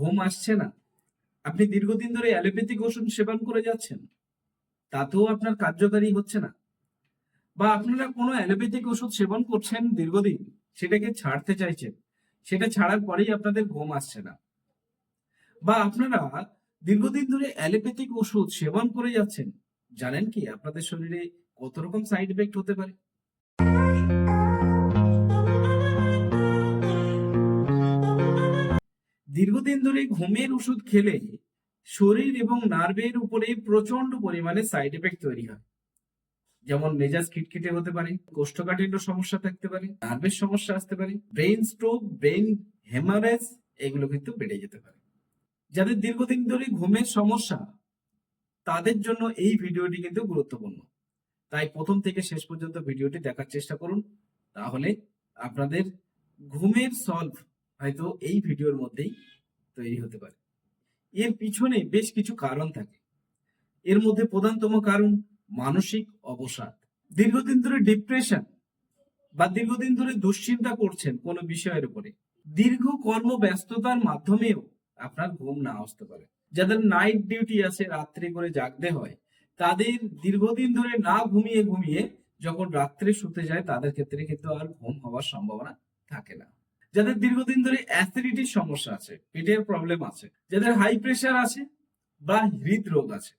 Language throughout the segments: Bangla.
ঘুম আসছে না। আপনি দীর্ঘদিন ধরে অ্যালোপ্যাথিক ওষুধ সেবন করে যাচ্ছেন। তাতেও আপনার কার্যকারী হচ্ছে না। বা আপনারা কোনো অ্যালোপ্যাথিক ওষুধ সেবন করছেন দীর্ঘদিন, সেটাকে ছাড়তে চাইছেন, সেটা ছাড়ার পরেই আপনাদের ঘুম আসছে না। বা আপনারা দীর্ঘদিন ধরে অ্যালোপ্যাথিক ওষুধ সেবন করে যাচ্ছেন, জানেন কি আপনাদের শরীরে কত রকম সাইড এফেক্ট হতে পারে? দীর্ঘদিন ধরে ঘুমের ওষুধ খেলে শরীর এবং নার্ভের উপরে প্রচণ্ড পরিমাণে সাইড এফেক্ট তৈরি হয়। যেমন মেজাজ খিটখিটে হতে পারে, কোষ্ঠকাঠিন্য সমস্যা থাকতে পারে, নার্ভের সমস্যা আসতে পারে ব্রেন স্ট্রোক ব্রেন হেমারেজ এগুলো কিন্তু বেড়ে যেতে পারে। যাদের দীর্ঘদিন ধরে ঘুমের সমস্যা, তাদের জন্য এই ভিডিওটি কিন্তু গুরুত্বপূর্ণ। তাই প্রথম থেকে শেষ পর্যন্ত ভিডিওটি দেখার চেষ্টা করুন, তাহলে আপনাদের ঘুমের সলভ হয়তো এই ভিডিওর মধ্যেই তৈরি হতে পারে। এর পিছনে বেশ কিছু কারণ থাকে। এর মধ্যে প্রধানতম কারণ মানসিক অবসাদ। দীর্ঘদিন ধরে ডিপ্রেশন বা দীর্ঘদিন ধরে দুশ্চিন্তা করছেন কোনো বিষয়ের উপরে। দীর্ঘ কর্মব্যস্ততার মাধ্যমেও আপনার ঘুম না আসতে পারে। যাদের নাইট ডিউটি আছে, রাত্রে করে জাগতে হয়, তাদের দীর্ঘদিন ধরে না ঘুমিয়ে ঘুমিয়ে যখন রাত্রে শুতে যায়, তাদের ক্ষেত্রে কিন্তু আর ঘুম হওয়ার সম্ভাবনা থাকে না। যাদের দীর্ঘদিন ধরে অ্যাসিডিটির সমস্যা আছে, পেটের প্রবলেম আছে, যাদের হাই প্রেশার আছে বা হৃদরোগ আছে।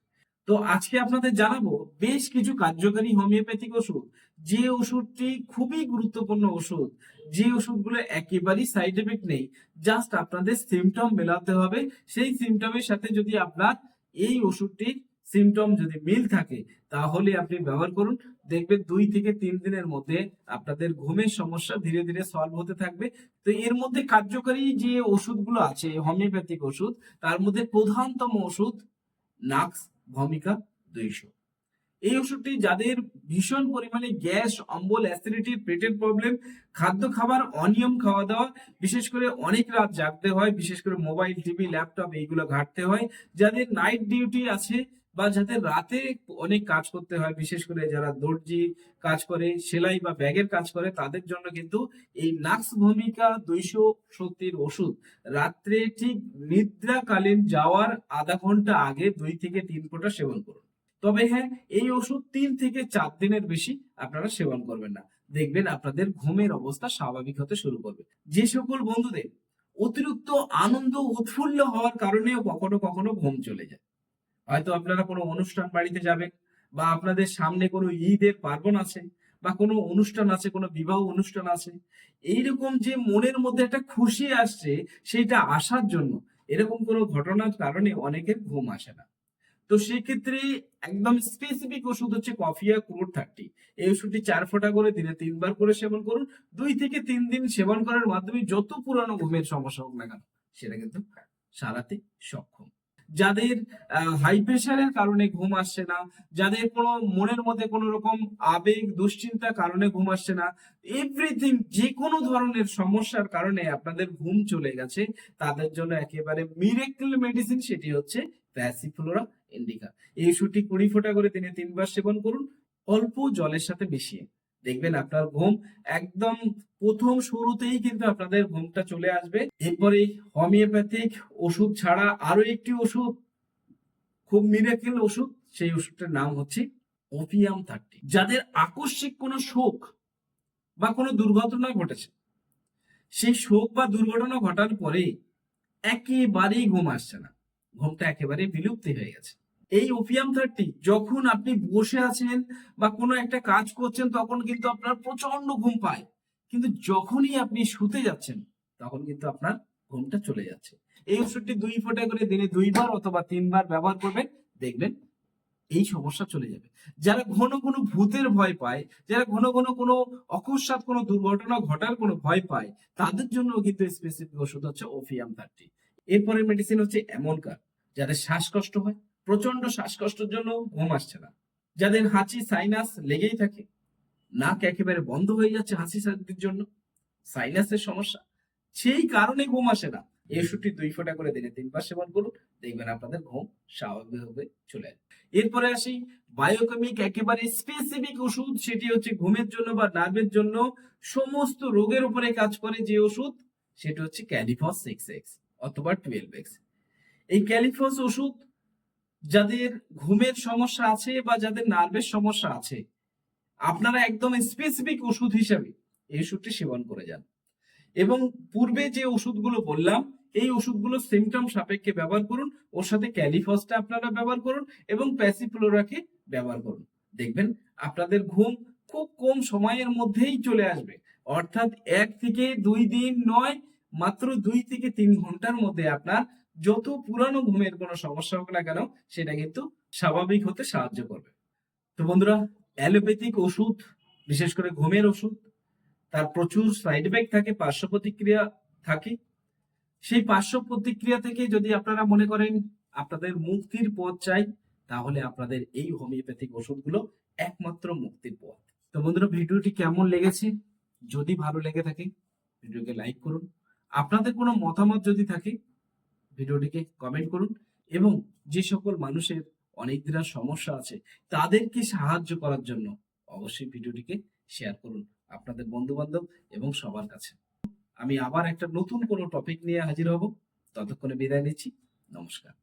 তো আজকে আপনাদের জানাব বেশ কিছু কার্যকারী হোমিওপ্যাথিক ওষুধ। যে ওষুধটি খুবই গুরুত্বপূর্ণ ওষুধ, যে ওষুধগুলো একেবারেই সাইড এফেক্ট নেই জাস্ট আপনাদের সিমটম মেলাতে হবে। সেই সিমটমের সাথে যদি আপনার এই ওষুধটির সিমটম যদি মিল থাকে, তাহলে আপনি ব্যবহার করুন। দেখবেন দুই থেকে তিন দিনের মধ্যে আপনাদের ঘুমের সমস্যা ধীরে ধীরে সলভ হতে থাকবে। তো এর মধ্যে কার্যকারী যে ওষুধগুলো আছে হোমিওপ্যাথিক ওষুধ, তার মধ্যে প্রধানতম ওষুধ নাক্স, ভমিকা দুইশো। এই ওষুধটি যাদের ভীষণ পরিমাণে গ্যাস, অম্বল, অ্যাসিডিটির পেটের প্রবলেম খাদ্য খাবার, অনিয়ম খাওয়া দাওয়া, বিশেষ করে অনেক রাত জাগতে হয়, বিশেষ করে মোবাইল টিভি ল্যাপটপ এইগুলো ঘাটতে হয়। যাদের নাইট ডিউটি আছে বা যাদের রাতে অনেক কাজ করতে হয়, বিশেষ করে যারা দর্জি কাজ করে, সেলাই বা ব্যাগের কাজ করে, তাদের জন্য কিন্তু এই নাক্স ভূমিকা দুইশো সত্যির ওষুধ। রাত্রে ঠিক নিদ্রাকালীন যাওয়ার আধা ঘণ্টা আগে দুই থেকে তিন ফোঁটা সেবন করুন। তবে হ্যাঁ এই ওষুধ তিন থেকে চার দিনের বেশি আপনারা সেবন করবেন না। দেখবেন আপনাদের ঘুমের অবস্থা স্বাভাবিক হতে শুরু করবে। যে সকল বন্ধুদের অতিরিক্ত আনন্দ উৎফুল্ল হওয়ার কারণেও কখনো কখনো ঘুম চলে যায়। হয়তো আপনারা কোনো অনুষ্ঠান বাড়িতে যাবেন বা আপনাদের সামনে কোনো ঈদের পার্বণ আছে বা কোনো অনুষ্ঠান আছে, কোনো বিবাহ অনুষ্ঠান আছে, এইরকম যে মনের মধ্যে একটা খুশি আসছে সেটা আসার জন্য এরকম কোনো ঘটনার কারণে অনেকের ঘুম আসে না। তো সেক্ষেত্রে একদম স্পেসিফিক ওষুধ হচ্ছে কফিয়া ক্রোড থার্টি এই ওষুধটি চার ফোঁটা করে দিনে তিনবার করে সেবন করুন। দুই থেকে তিন দিন সেবন করার মাধ্যমে যত পুরানো ঘুমের সমস্যা হোক না কেন, সেটা কিন্তু সারাতে সক্ষম। যাদের হাই প্রেশারের কারণে ঘুম আসছে না, যাদের কোনো মনের মধ্যে কোনো রকম আবেগ, দুশ্চিন্তার কারণে ঘুম আসছে না এভরিথিং যে কোনো ধরনের সমস্যার কারণে আপনাদের ঘুম চলে গেছে, তাদের জন্য একেবারে মিরেকল মেডিসিন সেটি হচ্ছে প্যাসিফ্লোরা ইন্ডিকা এই ওষুধটি কুড়ি ফোঁটা করে দিনে তিনবার সেবন করুন, অল্প জলের সাথে মিশিয়ে। দেখবেন আপনার ঘুম একদম প্রথম শুরুতেই কিন্তু আপনাদের ঘুমটা চলে আসবে। এরপরে হোমিওপ্যাথিক ওষুধ ছাড়া আরও একটি ওষুধ, খুব মিরাকেল ওষুধ, সেই ওষুধটার নাম হচ্ছে ওপিয়াম থার্টি যাদের আকস্মিক কোনো শোক বা কোনো দুর্ঘটনা ঘটেছে, সেই শোক বা দুর্ঘটনা ঘটার পরে একেবারেই ঘুম আসছে না। ঘুমটা একেবারে বিলুপ্তি হয়ে গেছে। এই ওপিয়াম থার্টি যখন আপনি বসে আছেন বা কোনো একটা কাজ করছেন, তখন কিন্তু আপনার প্রচণ্ড ঘুম পায়। কিন্তু যখনই আপনি শুতে যাচ্ছেন, তখন কিন্তু আপনার ঘুমটা চলে যাচ্ছে। এই ওষুধটি দুই ফোঁটা করে দিনে দুইবার অথবা তিনবার ব্যবহার করবেন, দেখবেন এই সমস্যা চলে যাবে। যারা ঘন ঘন ভূতের ভয় পায়, যারা ঘন ঘন কোনো অকস্মাৎ কোনো দুর্ঘটনা ঘটার কোনো ভয় পায়, তাদের জন্য কিন্তু স্পেসিফিক ওষুধ হচ্ছে ওফিয়াম থার্টি এরপরে মেডিসিন হচ্ছে এমনকার, যাদের শ্বাসকষ্ট হয়। প্রচণ্ড শ্বাসকষ্টের জন্য ঘুম আসছে না। যাদের হাঁচি সাইনাস লেগেই থাকে, নাক একেবারে বন্ধ হয়ে যাচ্ছে হাসি সার্দির জন্য। সাইনাসের সমস্যা, সেই কারণে ঘুম আসে না। এই ওষুধটি দুই ফোঁটা করে দিনে তিনবার সেবন করুন, দেখবেন আপনাদের ঘুম স্বাভাবিকভাবে চলে আসবে এরপরে আসি বায়োকেমিক একেবারে স্পেসিফিক ওষুধ, সেটি হচ্ছে ঘুমের জন্য বা নার্ভের জন্য সমস্ত রোগের উপরে কাজ করে যে ওষুধ, সেটি হচ্ছে ক্যালিফস সিক্স এক্স অথবা টুয়েলভ এক্স এই ক্যালিফস ওষুধ যাদের ঘুমের সমস্যা আছে বা যাদের নার্ভের সমস্যা আছে, আপনারা একদম স্পেসিফিক ওষুধ হিসাবে এই ওষুধটি সেবন করে যান। এবং পূর্বে যে ওষুধগুলো বললাম, এই ওষুধগুলো সিমটম সাপেক্ষে ব্যবহার করুন। ওর সাথে ক্যালিফসটা আপনারা ব্যবহার করুন এবং প্যাসিফ্লোরাকে ব্যবহার করুন। দেখবেন আপনাদের ঘুম খুব কম সময়ের মধ্যেই চলে আসবে। অর্থাৎ এক থেকে দুই দিন নয়, মাত্র দুই থেকে তিন ঘণ্টার মধ্যে আপনার যত পুরানো ঘুমের কোনো সমস্যা হোক না কেন, সেটা কিন্তু স্বাভাবিক হতে সাহায্য করবে। তো বন্ধুরা, অ্যালোপ্যাথিক ওষুধ, বিশেষ করে ঘুমের ওষুধ, তার প্রচুর সাইড এফেক্ট থাকে, পার্শ্ব প্রতিক্রিয়া থাকে। সেই পার্শ্ব প্রতিক্রিয়া থেকে যদি আপনারা মনে করেন আপনাদের মুক্তির পথ চাই, তাহলে আপনাদের এই হোমিওপ্যাথিক ওষুধগুলো একমাত্র মুক্তির পথ। তো বন্ধুরা, ভিডিওটি কেমন লেগেছে? যদি ভালো লেগে থাকে, ভিডিওকে লাইক করুন। আপনাদের কোনো মতামত যদি থাকে ভিডিওটিকে কমেন্ট করুন এবং যে সকল মানুষের অনেক দিনের সমস্যা আছে, তাদেরকে সাহায্য করার জন্য অবশ্যই ভিডিওটিকে শেয়ার করুন আপনাদের বন্ধু বান্ধব এবং সবার কাছে। আমি আবার একটা নতুন কোনো টপিক নিয়ে হাজির হব। ততক্ষণে বিদায় নিচ্ছি। নমস্কার।